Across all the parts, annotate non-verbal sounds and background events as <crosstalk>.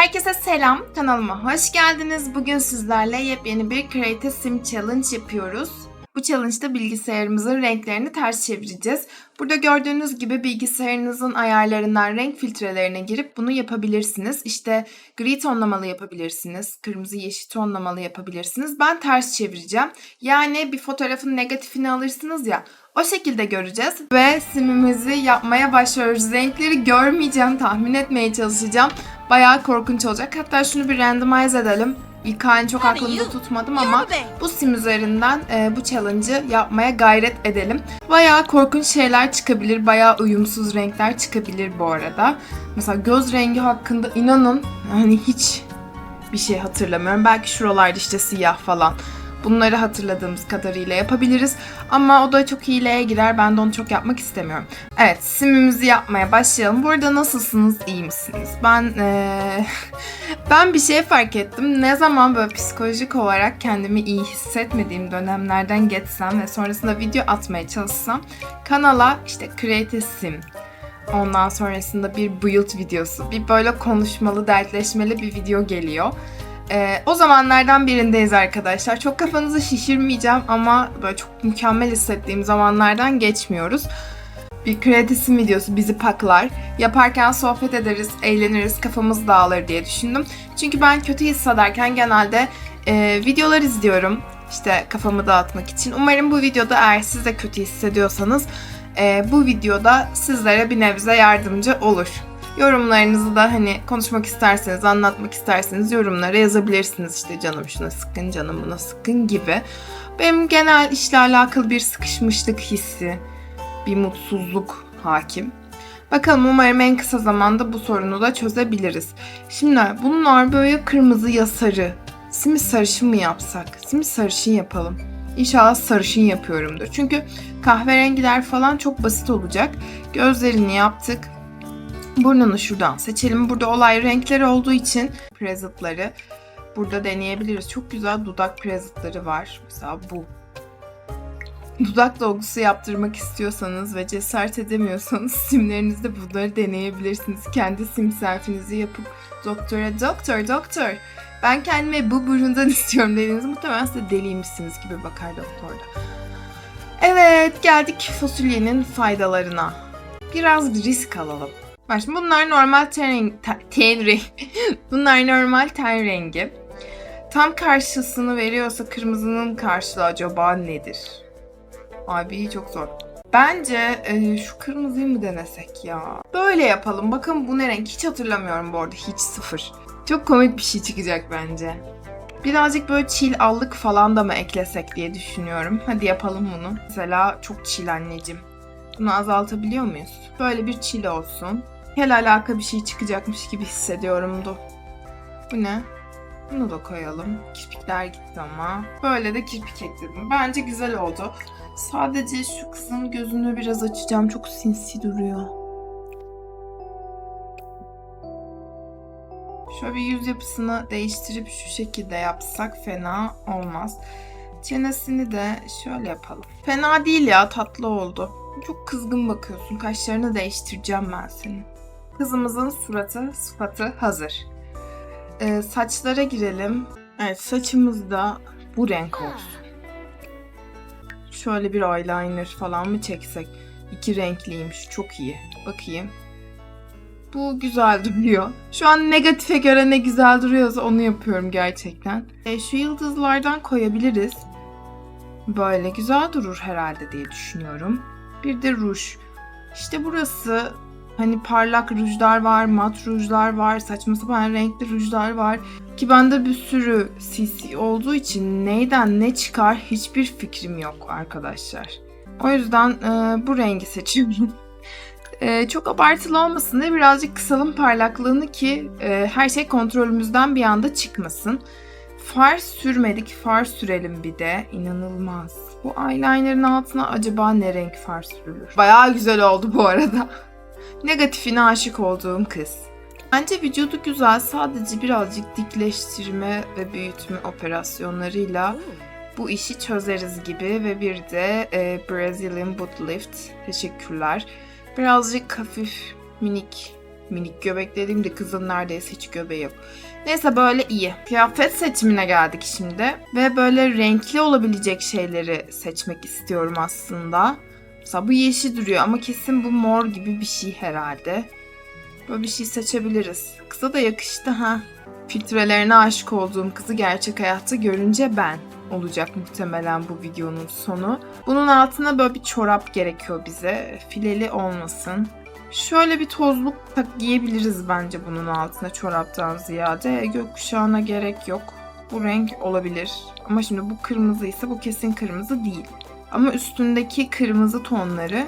Herkese selam, kanalıma hoş geldiniz. Bugün sizlerle yepyeni bir Create Sim Challenge yapıyoruz. Bu challenge'da bilgisayarımızın renklerini ters çevireceğiz. Burada gördüğünüz gibi bilgisayarınızın ayarlarından renk filtrelerine girip bunu yapabilirsiniz. İşte gri tonlamalı yapabilirsiniz, kırmızı yeşil tonlamalı yapabilirsiniz. Ben ters çevireceğim. Yani bir fotoğrafın negatifini alırsınız ya, o şekilde göreceğiz ve simimizi yapmaya başlıyoruz. Renkleri görmeyeceğim, tahmin etmeye çalışacağım. Bayağı korkunç olacak. Hatta şunu bir randomize edelim. İlk halini çok aklımda tutmadım ama bu sim üzerinden e, bu challenge'ı yapmaya gayret edelim. Bayağı korkunç şeyler çıkabilir, bayağı uyumsuz renkler çıkabilir bu arada. Mesela göz rengi hakkında inanın hani hiç bir şey hatırlamıyorum. Belki şuralarda işte siyah falan. Bunları hatırladığımız kadarıyla yapabiliriz. Ama o da çok hileye girer. Ben de onu çok yapmak istemiyorum. Evet, simimizi yapmaya başlayalım. Burada nasılsınız? iyi misiniz? Ben eee, <laughs> ben bir şey fark ettim. Ne zaman böyle psikolojik olarak kendimi iyi hissetmediğim dönemlerden geçsem ve sonrasında video atmaya çalışsam kanala işte Create a Sim, ondan sonrasında bir build videosu, bir böyle konuşmalı, dertleşmeli bir video geliyor. Ee, o zamanlardan birindeyiz arkadaşlar. Çok kafanızı şişirmeyeceğim ama böyle çok mükemmel hissettiğim zamanlardan geçmiyoruz. Bir kredisim videosu bizi paklar. Yaparken sohbet ederiz, eğleniriz, kafamız dağılır diye düşündüm. Çünkü ben kötü hissederken genelde e, videolar izliyorum. İşte kafamı dağıtmak için. Umarım bu videoda eğer siz de kötü hissediyorsanız e, bu videoda sizlere bir nebze yardımcı olur. Yorumlarınızı da hani konuşmak isterseniz, anlatmak isterseniz yorumlara yazabilirsiniz. İşte canım şuna sıkın, canım buna sıkın gibi. Benim genel işle alakalı bir sıkışmışlık hissi, bir mutsuzluk hakim. Bakalım umarım en kısa zamanda bu sorunu da çözebiliriz. Şimdi bunlar böyle kırmızı ya sarı. Simi sarışın mı yapsak? Simi sarışın yapalım. İnşallah sarışın yapıyorumdur. Çünkü kahverengiler falan çok basit olacak. Gözlerini yaptık. Burnunu şuradan seçelim. Burada olay renkleri olduğu için presentları burada deneyebiliriz. Çok güzel dudak presentları var. Mesela bu. Dudak dolgusu yaptırmak istiyorsanız ve cesaret edemiyorsanız <laughs> simlerinizde bunları deneyebilirsiniz. Kendi sim selfinizi yapıp doktora doktor doktor ben kendime bu burundan <laughs> istiyorum dediğiniz muhtemelen size deliymişsiniz gibi bakar doktor da. Evet geldik fasulyenin faydalarına. Biraz bir risk alalım. Bak bunlar normal ten rengi. ten rengi. <laughs> bunlar normal ten rengi. Tam karşısını veriyorsa kırmızının karşılığı acaba nedir? Abi çok zor. Bence e, şu kırmızıyı mı denesek ya? Böyle yapalım. Bakın bu ne renk? Hiç hatırlamıyorum bu arada. Hiç sıfır. Çok komik bir şey çıkacak bence. Birazcık böyle çil allık falan da mı eklesek diye düşünüyorum. Hadi yapalım bunu. Mesela çok çil anneciğim. Bunu azaltabiliyor muyuz? Böyle bir çil olsun. Hel alaka bir şey çıkacakmış gibi hissediyorumdu. Bu ne? Bunu da koyalım. Kirpikler gitti ama. Böyle de kirpik ekledim. Bence güzel oldu. Sadece şu kızın gözünü biraz açacağım. Çok sinsi duruyor. Şöyle bir yüz yapısını değiştirip şu şekilde yapsak fena olmaz. Çenesini de şöyle yapalım. Fena değil ya tatlı oldu. Çok kızgın bakıyorsun. Kaşlarını değiştireceğim ben senin. Kızımızın suratı, sıfatı hazır. Ee, saçlara girelim. Evet saçımız da bu renk olsun. Şöyle bir eyeliner falan mı çeksek? İki renkliymiş. Çok iyi. Bakayım. Bu güzel duruyor. Şu an negatife göre ne güzel duruyorsa onu yapıyorum gerçekten. E, şu yıldızlardan koyabiliriz. Böyle güzel durur herhalde diye düşünüyorum. Bir de ruj. İşte burası hani parlak rujlar var, mat rujlar var, saçma sapan renkli rujlar var. Ki bende bir sürü CC olduğu için neyden ne çıkar hiçbir fikrim yok arkadaşlar. O yüzden e, bu rengi seçiyorum. <laughs> e, çok abartılı olmasın diye birazcık kısalım parlaklığını ki e, her şey kontrolümüzden bir anda çıkmasın. Far sürmedik, far sürelim bir de. İnanılmaz. Bu eyeliner'ın altına acaba ne renk far sürülür? Bayağı güzel oldu bu arada. Negatifine aşık olduğum kız. Bence vücudu güzel sadece birazcık dikleştirme ve büyütme operasyonlarıyla bu işi çözeriz gibi ve bir de e, Brazilian Butt Lift. Teşekkürler. Birazcık hafif minik Minik göbek dediğimde kızın neredeyse hiç göbeği yok. Neyse böyle iyi. Kıyafet seçimine geldik şimdi. Ve böyle renkli olabilecek şeyleri seçmek istiyorum aslında. Mesela bu yeşil duruyor ama kesin bu mor gibi bir şey herhalde. Böyle bir şey seçebiliriz. Kıza da yakıştı ha. Filtrelerine aşık olduğum kızı gerçek hayatta görünce ben olacak muhtemelen bu videonun sonu. Bunun altına böyle bir çorap gerekiyor bize. Fileli olmasın. Şöyle bir tozluk tak giyebiliriz bence bunun altına çoraptan ziyade. Gökkuşağına gerek yok. Bu renk olabilir. Ama şimdi bu kırmızı ise bu kesin kırmızı değil. Ama üstündeki kırmızı tonları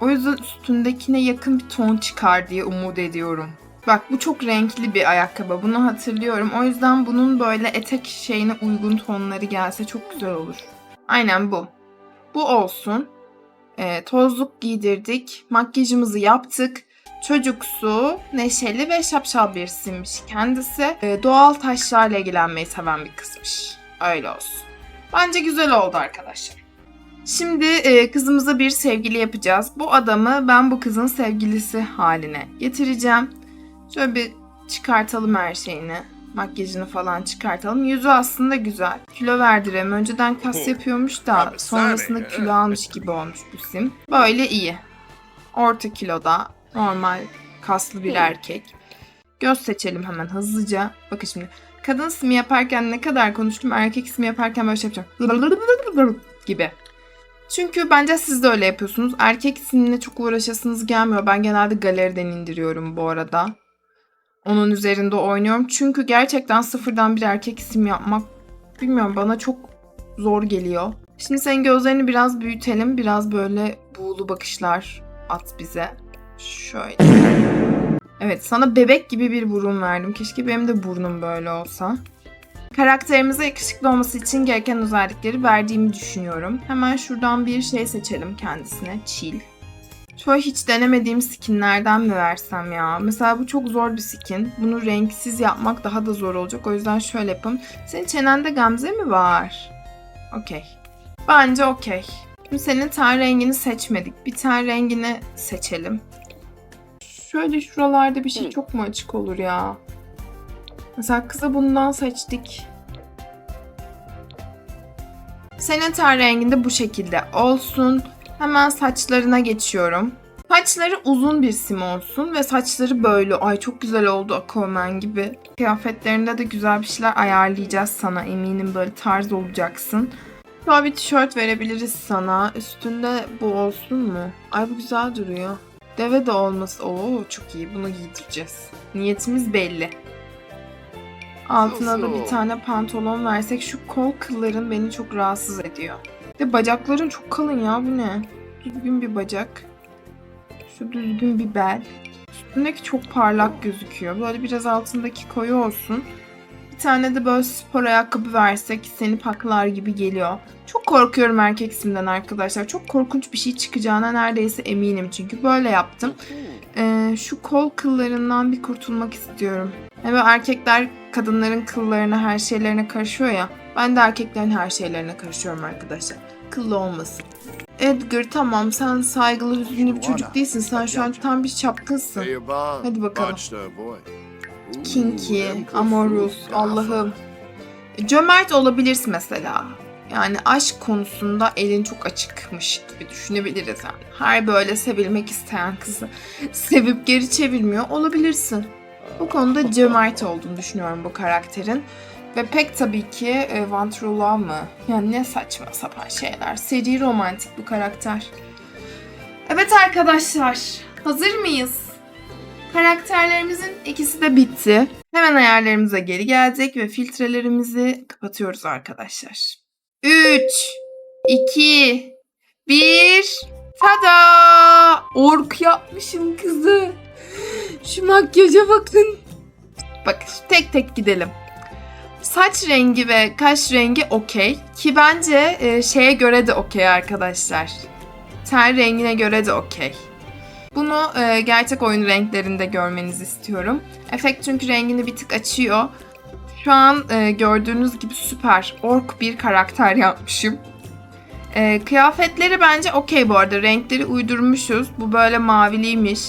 o yüzden üstündekine yakın bir ton çıkar diye umut ediyorum. Bak bu çok renkli bir ayakkabı. Bunu hatırlıyorum. O yüzden bunun böyle etek şeyine uygun tonları gelse çok güzel olur. Aynen bu. Bu olsun. Ee, tozluk giydirdik. Makyajımızı yaptık. Çocuksu, neşeli ve şapşal birisiymiş kendisi. Ee, doğal taşlarla ilgilenmeyi seven bir kızmış. Öyle olsun. Bence güzel oldu arkadaşlar. Şimdi e, kızımıza bir sevgili yapacağız. Bu adamı ben bu kızın sevgilisi haline getireceğim. Şöyle bir çıkartalım her şeyini. Makyajını falan çıkartalım. Yüzü aslında güzel. Kilo verdirem. Önceden kas yapıyormuş da sonrasında kilo almış gibi olmuş bu sim. Böyle iyi. Orta kiloda. Normal kaslı bir erkek. Göz seçelim hemen hızlıca. Bakın şimdi. Kadın simi yaparken ne kadar konuştum. Erkek simi yaparken böyle şey yapacağım. gibi. Çünkü bence siz de öyle yapıyorsunuz. Erkek simine çok uğraşasınız gelmiyor. Ben genelde galeriden indiriyorum bu arada. Onun üzerinde oynuyorum. Çünkü gerçekten sıfırdan bir erkek isim yapmak bilmiyorum bana çok zor geliyor. Şimdi senin gözlerini biraz büyütelim. Biraz böyle buğulu bakışlar at bize. Şöyle. Evet sana bebek gibi bir burun verdim. Keşke benim de burnum böyle olsa. Karakterimize yakışıklı olması için gereken özellikleri verdiğimi düşünüyorum. Hemen şuradan bir şey seçelim kendisine. Chill. Şöyle hiç denemediğim skinlerden mi versem ya? Mesela bu çok zor bir skin. Bunu renksiz yapmak daha da zor olacak. O yüzden şöyle yapalım. Senin çenende gamze mi var? Okey. Bence okey. Şimdi senin ten rengini seçmedik. Bir ten rengini seçelim. Şöyle şuralarda bir şey çok mu açık olur ya? Mesela kıza bundan seçtik. Senin ten renginde bu şekilde olsun. Hemen saçlarına geçiyorum. Saçları uzun bir sim olsun ve saçları böyle. Ay çok güzel oldu Aquaman gibi. Kıyafetlerinde de güzel bir şeyler ayarlayacağız sana. Eminim böyle tarz olacaksın. Şöyle bir tişört verebiliriz sana. Üstünde bu olsun mu? Ay bu güzel duruyor. Deve de olması. Oo çok iyi. Bunu giydireceğiz. Niyetimiz belli. Altına da bir tane pantolon versek şu kol kılların beni çok rahatsız ediyor. De bacakların çok kalın ya bu ne? Düzgün bir bacak. Şu düzgün bir bel. Üstündeki çok parlak gözüküyor. Böyle biraz altındaki koyu olsun. Bir tane de böyle spor ayakkabı versek seni paklar gibi geliyor. Çok korkuyorum erkek isimden arkadaşlar. Çok korkunç bir şey çıkacağına neredeyse eminim çünkü böyle yaptım. Ee, şu kol kıllarından bir kurtulmak istiyorum. Yani erkekler kadınların kıllarına her şeylerine karışıyor ya. Ben de erkeklerin her şeylerine karışıyorum arkadaşlar. Kıllı olmasın. Edgar tamam sen saygılı hüzünlü bir çocuk değilsin. Sen şu an tam bir çapkınsın. Hadi bakalım. Kinky, amorous, Allah'ım. Cömert olabilirsin mesela. Yani aşk konusunda elin çok açıkmış gibi düşünebiliriz yani. Her böyle sevilmek isteyen kızı sevip geri çevirmiyor olabilirsin. Bu konuda cömert olduğunu düşünüyorum bu karakterin. Ve pek tabii ki e, Vantrula mı? Yani ne saçma sapan şeyler. Seri romantik bu karakter. Evet arkadaşlar, hazır mıyız? Karakterlerimizin ikisi de bitti. Hemen ayarlarımıza geri geldik ve filtrelerimizi kapatıyoruz arkadaşlar. 3, 2, 1, tada! Ork yapmışım kızı. Şu makyaja bakın. Bak tek tek gidelim. Saç rengi ve kaş rengi okey. Ki bence e, şeye göre de okey arkadaşlar. Ten rengine göre de okey. Bunu e, gerçek oyun renklerinde görmenizi istiyorum. Efekt çünkü rengini bir tık açıyor. Şu an e, gördüğünüz gibi süper ork bir karakter yapmışım. E, kıyafetleri bence okey bu arada. Renkleri uydurmuşuz. Bu böyle maviliymiş.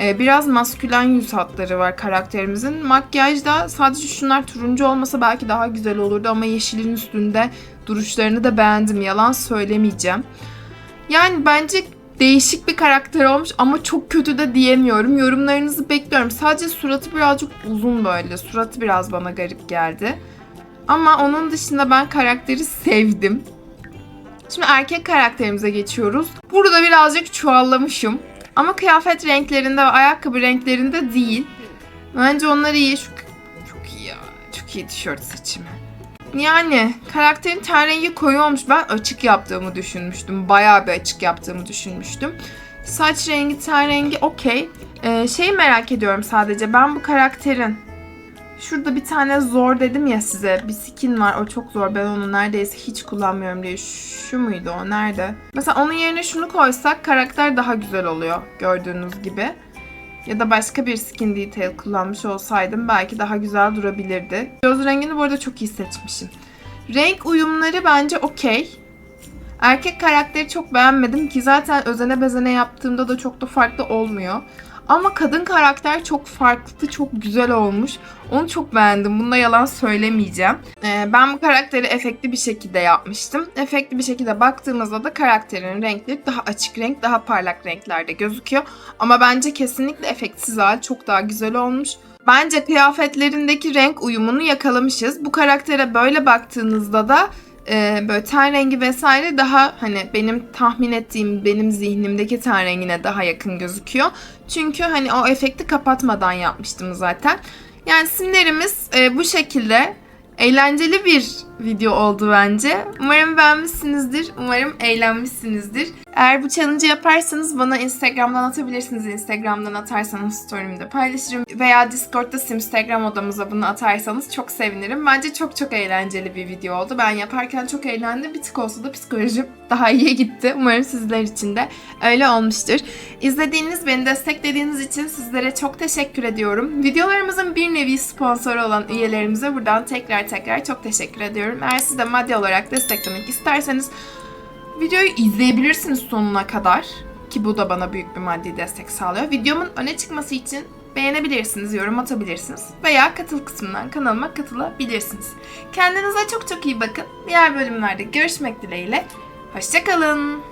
Ee, biraz maskülen yüz hatları var karakterimizin. Makyajda sadece şunlar turuncu olmasa belki daha güzel olurdu ama yeşilin üstünde duruşlarını da beğendim. Yalan söylemeyeceğim. Yani bence değişik bir karakter olmuş ama çok kötü de diyemiyorum. Yorumlarınızı bekliyorum. Sadece suratı birazcık uzun böyle. Suratı biraz bana garip geldi. Ama onun dışında ben karakteri sevdim. Şimdi erkek karakterimize geçiyoruz. Burada birazcık çuvallamışım. Ama kıyafet renklerinde ve ayakkabı renklerinde değil. Bence onlar iyi. Şu, çok iyi ya. Çok iyi tişört seçimi. Yani karakterin ten rengi koyu olmuş. Ben açık yaptığımı düşünmüştüm. Bayağı bir açık yaptığımı düşünmüştüm. Saç rengi, ten rengi okey. Ee, şeyi merak ediyorum sadece. Ben bu karakterin Şurada bir tane zor dedim ya size. Bir skin var. O çok zor. Ben onu neredeyse hiç kullanmıyorum diye. Şu muydu o? Nerede? Mesela onun yerine şunu koysak karakter daha güzel oluyor. Gördüğünüz gibi. Ya da başka bir skin detail kullanmış olsaydım belki daha güzel durabilirdi. Göz rengini bu arada çok iyi seçmişim. Renk uyumları bence okey. Erkek karakteri çok beğenmedim ki zaten özene bezene yaptığımda da çok da farklı olmuyor. Ama kadın karakter çok farklı, çok güzel olmuş. Onu çok beğendim. Bunda yalan söylemeyeceğim. Ee, ben bu karakteri efektli bir şekilde yapmıştım. Efektli bir şekilde baktığımızda da karakterin renkleri daha açık renk, daha parlak renklerde gözüküyor. Ama bence kesinlikle efektsiz hali çok daha güzel olmuş. Bence kıyafetlerindeki renk uyumunu yakalamışız. Bu karaktere böyle baktığınızda da e, böyle ten rengi vesaire daha hani benim tahmin ettiğim benim zihnimdeki ten rengine daha yakın gözüküyor. Çünkü hani o efekti kapatmadan yapmıştım zaten. Yani simlerimiz e, bu şekilde eğlenceli bir video oldu bence. Umarım beğenmişsinizdir. Umarım eğlenmişsinizdir. Eğer bu challenge'ı yaparsanız bana Instagram'dan atabilirsiniz. Instagram'dan atarsanız story'imde paylaşırım. Veya Discord'da Simstagram odamıza bunu atarsanız çok sevinirim. Bence çok çok eğlenceli bir video oldu. Ben yaparken çok eğlendim. Bir tık olsa da psikolojim <laughs> daha iyiye gitti. Umarım sizler için de öyle olmuştur. İzlediğiniz, beni desteklediğiniz için sizlere çok teşekkür ediyorum. Videolarımızın bir nevi sponsoru olan üyelerimize buradan tekrar tekrar çok teşekkür ediyorum. Eğer siz de maddi olarak desteklemek isterseniz videoyu izleyebilirsiniz sonuna kadar. Ki bu da bana büyük bir maddi destek sağlıyor. Videomun öne çıkması için beğenebilirsiniz, yorum atabilirsiniz. Veya katıl kısmından kanalıma katılabilirsiniz. Kendinize çok çok iyi bakın. Diğer bölümlerde görüşmek dileğiyle. Hoşçakalın.